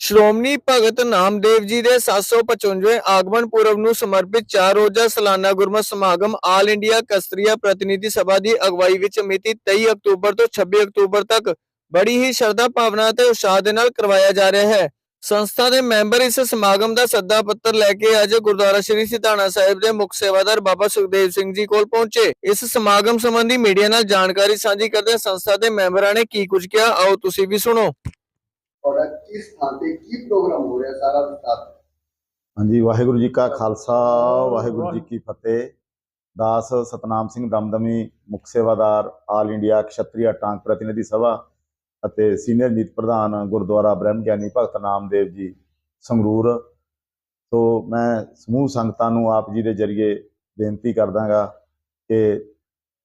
ਸ਼੍ਰੋਮਣੀ ਭਗਤ ਨਾਮਦੇਵ ਜੀ ਦੇ 755ਵੇਂ ਆਗਮਨ ਪੁਰਬ ਨੂੰ ਸਮਰਪਿਤ ਚਾਰ ਰੋਜ਼ਾ ਸਾਲਾਨਾ ਗੁਰਮਤਿ ਸਮਾਗਮ ਆਲ ਇੰਡੀਆ ਕਸਤਰੀਆ ਪ੍ਰਤੀਨਿਧੀ ਸਭਾ ਦੀ ਅਗਵਾਈ ਵਿੱਚ ਮਿਤੀ 23 ਅਕਤੂਬਰ ਤੋਂ 26 ਅਕਤੂਬਰ ਤੱਕ ਬੜੀ ਹੀ ਸ਼ਰਧਾ ਭਾਵਨਾ ਅਤੇ ਉਤਸ਼ਾਹ ਦੇ ਨਾਲ ਕਰਵਾਇਆ ਜਾ ਰਿਹਾ ਹੈ। ਸੰਸਥਾ ਦੇ ਮੈਂਬਰ ਇਸ ਸਮਾਗਮ ਦਾ ਸੱਦਾ ਪੱਤਰ ਲੈ ਕੇ ਅੱਜ ਗੁਰਦੁਆਰਾ ਸ੍ਰੀ ਸਿਧਾਣਾ ਸਾਹਿਬ ਦੇ ਮੁੱਖ ਸੇਵਾਦਾਰ ਬਾਬਾ ਸੁਖਦੇਵ ਸਿੰਘ ਜੀ ਕੋਲ ਪਹੁੰਚੇ। ਇਸ ਸਮਾਗਮ ਸੰਬੰਧੀ ਮੀਡੀਆ ਨਾਲ ਜਾਣਕਾਰੀ ਸਾਂਝੀ ਕਰਦੇ ਸੰਸਥਾ ਦੇ ਮੈਂਬਰਾਂ ਨੇ ਕੀ ਕੁਝ ਕਿਹਾ, ਆਓ ਤੁਸੀਂ ਵੀ ਸੁਣੋ। ਤੁਹਾਡਾ ਕਿਸ ਥਾਂ ਤੇ ਕੀ ਪ੍ਰੋਗਰਾਮ ਹੋ ਰਿਹਾ ਸਾਰਾ ਵਿਸਤਾਰ? ਹਾਂਜੀ, ਵਾਹਿਗੁਰੂ ਜੀ ਕਾ ਖਾਲਸਾ, ਵਾਹਿਗੁਰੂ ਜੀ ਕੀ ਫਤਿਹ। ਦਾਸ ਸਤਨਾਮ ਸਿੰਘ ਦਮਦਮੀ ਮੁੱਖ ਸੇਵਾਦਾਰ, ਆਲ ਇੰਡੀਆ ਖੱਤਰੀਆ ਟਾਂਕ ਪ੍ਰਤੀਨਿਧੀ ਸਭਾ ਅਤੇ ਸੀਨੀਅਰ ਨੀਤ ਪ੍ਰਧਾਨ ਗੁਰਦੁਆਰਾ ਬ੍ਰਹਮ ਗਿਆਨੀ ਭਗਤ ਨਾਮਦੇਵ ਜੀ, ਸੰਗਰੂਰ। ਸੋ ਮੈਂ ਸਮੂਹ ਸੰਗਤਾਂ ਨੂੰ ਆਪ ਜੀ ਦੇ ਜਰੀਏ ਬੇਨਤੀ ਕਰਦਾਗਾ ਕਿ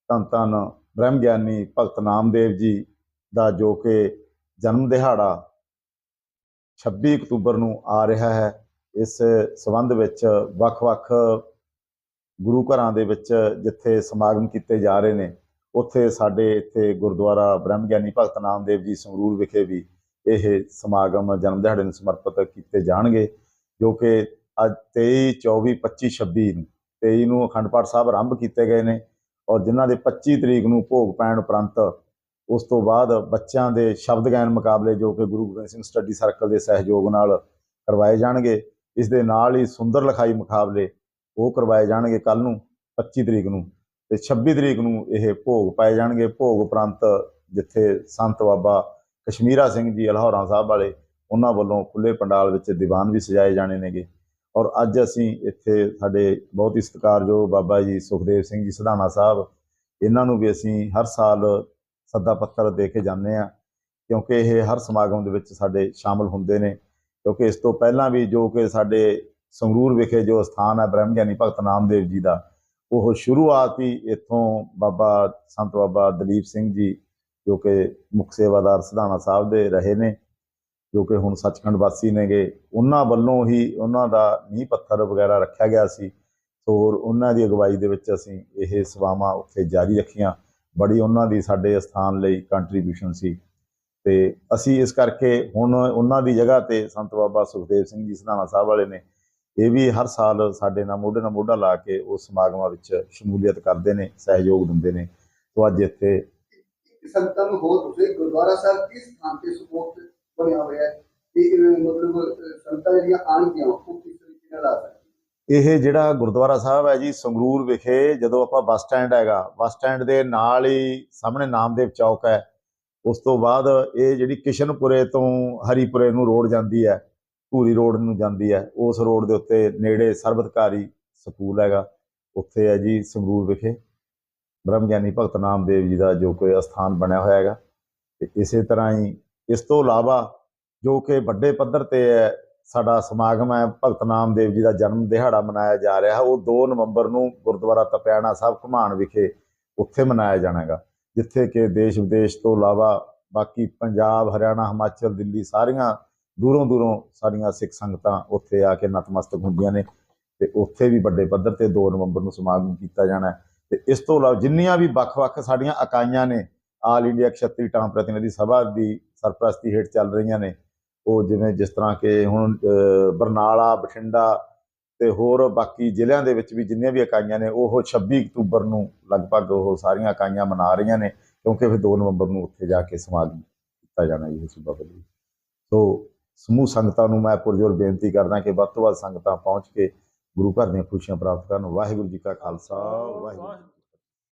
ਧੰਨ ਧੰਨ ਬ੍ਰਹਮ ਗਿਆਨੀ ਭਗਤ ਨਾਮਦੇਵ ਜੀ ਦਾ ਜੋ ਕਿ ਜਨਮ ਦਿਹਾੜਾ 26 ਅਕਤੂਬਰ ਨੂੰ ਆ ਰਿਹਾ ਹੈ। ਇਸ ਸਬੰਧ ਵਿੱਚ ਵੱਖ-ਵੱਖ ਗੁਰੂ ਘਰਾਂ ਦੇ ਵਿੱਚ ਜਿੱਥੇ ਸਮਾਗਮ ਕੀਤੇ ਜਾ ਰਹੇ ਨੇ, ਉੱਥੇ ਸਾਡੇ ਇੱਥੇ ਗੁਰਦੁਆਰਾ ਬ੍ਰਹਮ ਗਿਆਨੀ ਭਗਤ ਨਾਮਦੇਵ ਜੀ ਸੰਗਰੂਰ ਵਿਖੇ ਵੀ ਇਹ ਸਮਾਗਮ ਜਨਮ ਦਿਹਾੜੇ ਨੂੰ ਸਮਰਪਿਤ ਕੀਤੇ ਜਾਣਗੇ, ਜੋ ਕਿ ਅੱਜ 23 24 25 26 ਨੂੰ 23 ਨੂੰ ਅਖੰਡ ਪਾਠ ਸਾਹਿਬ ਆਰੰਭ ਕੀਤੇ ਗਏ ਨੇ ਔਰ ਜਿਨ੍ਹਾਂ ਦੇ 25 ਤਰੀਕ ਨੂੰ ਭੋਗ ਪੈਣ ਉਪਰੰਤ ਉਸ ਤੋਂ ਬਾਅਦ ਬੱਚਿਆਂ ਦੇ ਸ਼ਬਦ ਗਾਇਨ ਮੁਕਾਬਲੇ ਜੋ ਕਿ ਗੁਰੂ ਗੋਬਿੰਦ ਸਿੰਘ ਸਟੱਡੀ ਸਰਕਲ ਦੇ ਸਹਿਯੋਗ ਨਾਲ ਕਰਵਾਏ ਜਾਣਗੇ, ਇਸ ਦੇ ਨਾਲ ਹੀ ਸੁੰਦਰ ਲਿਖਾਈ ਮੁਕਾਬਲੇ ਉਹ ਕਰਵਾਏ ਜਾਣਗੇ ਕੱਲ ਨੂੰ 25 ਤਰੀਕ ਨੂੰ ਤੇ 26 ਤਰੀਕ ਨੂੰ ਇਹ ਭੋਗ ਪਾਏ ਜਾਣਗੇ, ਭੋਗ ਉਪਰੰਤ ਜਿੱਥੇ ਸੰਤ ਬਾਬਾ ਕਸ਼ਮੀਰਾ ਸਿੰਘ ਜੀ ਅਲਹੌਰਾ ਸਾਹਿਬ ਵਾਲੇ ਉਹਨਾਂ ਵੱਲੋਂ ਖੁੱਲੇ ਪੰਡਾਲ ਵਿੱਚ ਦੀਵਾਨ ਵੀ ਸਜਾਏ ਜਾਣੇ ਨੇਗੇ ਔਰ ਅੱਜ ਅਸੀਂ ਇੱਥੇ ਸਾਡੇ ਬਹੁਤ ਹੀ ਸਤਿਕਾਰਯੋਗ ਬਾਬਾ ਜੀ ਸੁਖਦੇਵ ਸਿੰਘ ਜੀ ਸਧਾਣਾ ਸਾਹਿਬ, ਇਹਨਾਂ ਨੂੰ ਵੀ ਅਸੀਂ ਹਰ ਸਾਲ ਸੱਦਾ ਪੱਤਰ ਦੇ ਕੇ ਜਾਂਦੇ ਆ ਕਿਉਂਕਿ ਇਹ ਹਰ ਸਮਾਗਮ ਦੇ ਵਿੱਚ ਸਾਡੇ ਸ਼ਾਮਲ ਹੁੰਦੇ ਨੇ, ਕਿਉਂਕਿ ਇਸ ਤੋਂ ਪਹਿਲਾਂ ਵੀ ਜੋ ਕਿ ਸਾਡੇ ਸੰਗਰੂਰ ਵਿਖੇ ਜੋ ਸਥਾਨ ਹੈ ਬ੍ਰਹਮ ਗਿਆਨੀ ਭਗਤ ਨਾਮਦੇਵ ਜੀ ਦਾ, ਉਹ ਸ਼ੁਰੂਆਤ ਹੀ ਇੱਥੋਂ ਬਾਬਾ ਸੰਤ ਬਾਬਾ ਦਲੀਪ ਸਿੰਘ ਜੀ, ਜੋ ਕਿ ਮੁੱਖ ਸੇਵਾਦਾਰ ਸਿਧਾਣਾ ਸਾਹਿਬ ਦੇ ਰਹੇ ਨੇ, ਜੋ ਕਿ ਹੁਣ ਸੱਚਖੰਡ ਵਾਸੀ ਨੇਗੇ, ਉਹਨਾਂ ਵੱਲੋਂ ਹੀ ਉਹਨਾਂ ਦਾ ਨੀਂਹ ਪੱਥਰ ਵਗੈਰਾ ਰੱਖਿਆ ਗਿਆ ਸੀ ਸੋ ਉਹਨਾਂ ਦੀ ਅਗਵਾਈ ਦੇ ਵਿੱਚ ਅਸੀਂ ਇਹ ਸੇਵਾਵਾਂ ਉੱਥੇ ਜਾਰੀ ਰੱਖੀਆਂ। ਬੜੀ ਉਹਨਾਂ ਦੀ ਸਾਡੇ ਸਥਾਨ ਲਈ ਕੰਟਰੀਬਿਊਸ਼ਨ ਸੀ। ਤੇ ਅਸੀਂ ਇਸ ਕਰਕੇ ਹੁਣ ਉਹਨਾਂ ਦੀ ਜਗ੍ਹਾ ਤੇ ਸੰਤ ਬਾਬਾ ਸੁਖਦੇਵ ਸਿੰਘ ਜੀ ਸਿਧਾਣਾ ਸਾਹਿਬ ਵਾਲੇ ਨੇ ਇਹ ਵੀ ਹਰ ਸਾਲ ਸਾਡੇ ਨਾਲ ਮੋਢੇ ਨਾਲ ਮੋਢਾ ਲਾ ਕੇ ਉਸ ਸਮਾਗਮਾਂ ਵਿੱਚ ਸ਼ਮੂਲੀਅਤ ਕਰਦੇ ਨੇ ਸਹਿਯੋਗ ਦਿੰਦੇ ਨੇ। ਤੋਂ ਅੱਜ ਇੱਥੇ ਸੰਗਤਾਂ ਨੂੰ ਹੋਰ ਤੁਸੀਂ ਗੁਰਦੁਆਰਾ ਸਾਹਿਬ ਕਿਸ ਥਾਂ ਤੇ ਸਪੋਰਟ ਬਣਿਆ ਹੋਇਆ ਹੈ? ਇਹ ਮਤਲਬ ਅਹ, ਸੰਗਤਾਂ ਜਿਹੜੀਆਂ ਆਣਗੀਆਂ ਉਹ ਕਿਸ ਤਰੀਕੇ ਨਾਲ ਆ ਸਕਦੀਆਂ? ਇਹ ਜਿਹੜਾ ਗੁਰਦੁਆਰਾ ਸਾਹਿਬ ਹੈ ਜੀ, ਸੰਗਰੂਰ ਵਿਖੇ ਜਦੋਂ ਆਪਾਂ ਬੱਸ ਸਟੈਂਡ ਹੈਗਾ, ਬੱਸ ਸਟੈਂਡ ਦੇ ਨਾਲ ਹੀ ਸਾਹਮਣੇ ਨਾਮਦੇਵ ਚੌਕ ਹੈ। ਉਸ ਤੋਂ ਬਾਅਦ ਇਹ ਜਿਹੜੀ ਕਿਸ਼ਨਪੁਰੇ ਤੋਂ ਹਰੀਪੁਰੇ ਨੂੰ ਰੋਡ ਜਾਂਦੀ ਹੈ, ਧੂਰੀ ਰੋਡ ਨੂੰ ਜਾਂਦੀ ਹੈ, ਉਸ ਰੋਡ ਦੇ ਉੱਤੇ ਨੇੜੇ ਸਰਬਤਕਾਰੀ ਸਕੂਲ ਹੈਗਾ, ਉੱਥੇ ਹੈ ਜੀ ਸੰਗਰੂਰ ਵਿਖੇ। ਬ੍ਰਹਮ ਗਿਆਨੀ ਭਗਤ ਨਾਮਦੇਵ ਜੀ ਦਾ ਜੋ ਕੋਈ ਅਸਥਾਨ ਬਣਿਆ ਹੋਇਆ ਹੈਗਾ, ਤੇ ਇਸੇ ਤਰ੍ਹਾਂ ਹੀ ਇਸ ਤੋਂ ਇਲਾਵਾ ਜੋ ਕਿ ਵੱਡੇ ਪੱਧਰ ਤੇ ਹੈ ਸਾਡਾ ਸਮਾਗਮ ਹੈ, ਭਗਤ ਨਾਮਦੇਵ ਜੀ ਦਾ ਜਨਮ ਦਿਹਾੜਾ ਮਨਾਇਆ ਜਾ ਰਿਹਾ ਹੈ। ਉਹ 2 ਨਵੰਬਰ ਨੂੰ ਗੁਰਦੁਆਰਾ ਤਪਿਆਣਾ ਸਾਹਿਬ ਘੁਮਾਣ ਵਿਖੇ ਉੱਥੇ ਮਨਾਇਆ ਜਾਣਾਗਾ, ਜਿੱਥੇ ਕਿ ਦੇਸ਼ ਵਿਦੇਸ਼ ਤੋਂ ਇਲਾਵਾ ਬਾਕੀ ਪੰਜਾਬ, ਹਰਿਆਣਾ, ਹਿਮਾਚਲ, ਦਿੱਲੀ ਸਾਰੀਆਂ ਦੂਰੋਂ ਦੂਰੋਂ ਸਾਡੀਆਂ ਸਿੱਖ ਸੰਗਤਾਂ ਉੱਥੇ ਆ ਕੇ ਨਤਮਸਤਕ ਹੁੰਦੀਆਂ ਨੇ ਤੇ ਉੱਥੇ ਵੀ ਵੱਡੇ ਪੱਧਰ ਤੇ 2 ਨਵੰਬਰ ਨੂੰ ਸਮਾਗਮ ਕੀਤਾ ਜਾਣਾ ਹੈ। ਤੇ ਇਸ ਤੋਂ ਇਲਾਵਾ ਜਿੰਨੀਆਂ ਵੀ ਵੱਖ-ਵੱਖ ਸਾਡੀਆਂ ਇਕਾਈਆਂ ਨੇ, ਆਲ ਇੰਡੀਆ ਖੱਤਰੀ ਟਾਂ ਪ੍ਰਤੀਨਿਧੀ ਸਭਾ ਦੀ ਸਰਪ੍ਰਸਤੀ ਹੇਠ ਚੱਲ ਰਹੀਆਂ ਨੇ ਉਹ ਜਿਵੇਂ ਜਿਸ ਤਰ੍ਹਾਂ ਕਿ ਹੁਣ ਬਰਨਾਲਾ, ਬਠਿੰਡਾ ਤੇ ਹੋਰ ਬਾਕੀ ਜ਼ਿਲ੍ਹਿਆਂ ਦੇ ਵਿੱਚ ਵੀ ਜਿੰਨੀਆਂ ਵੀ ਇਕਾਈਆਂ ਨੇ, ਉਹ 26 ਅਕਤੂਬਰ ਨੂੰ ਲਗਭਗ ਉਹ ਸਾਰੀਆਂ ਇਕਾਈਆਂ ਮਨਾ ਰਹੀਆਂ ਨੇ, ਕਿਉਂਕਿ ਫਿਰ 2 ਨਵੰਬਰ ਨੂੰ ਉੱਥੇ ਜਾ ਕੇ ਸਮਾਗਮ ਕੀਤਾ ਜਾਣਾ ਜੀ ਸੂਬਾ ਬਲੀ ਸੋ ਸਮੂਹ ਸੰਗਤਾਂ ਨੂੰ ਮੈਂ ਪੁਰਜੋਰ ਬੇਨਤੀ ਕਰਦਾ ਕਿ ਵੱਧ ਤੋਂ ਵੱਧ ਸੰਗਤਾਂ ਪਹੁੰਚ ਕੇ ਗੁਰੂ ਘਰ ਦੀਆਂ ਖੁਸ਼ੀਆਂ ਪ੍ਰਾਪਤ ਕਰਨ। ਵਾਹਿਗੁਰੂ ਜੀ ਕਾ ਖਾਲਸਾ, ਵਾਹਿਗੁਰੂ ਜੀ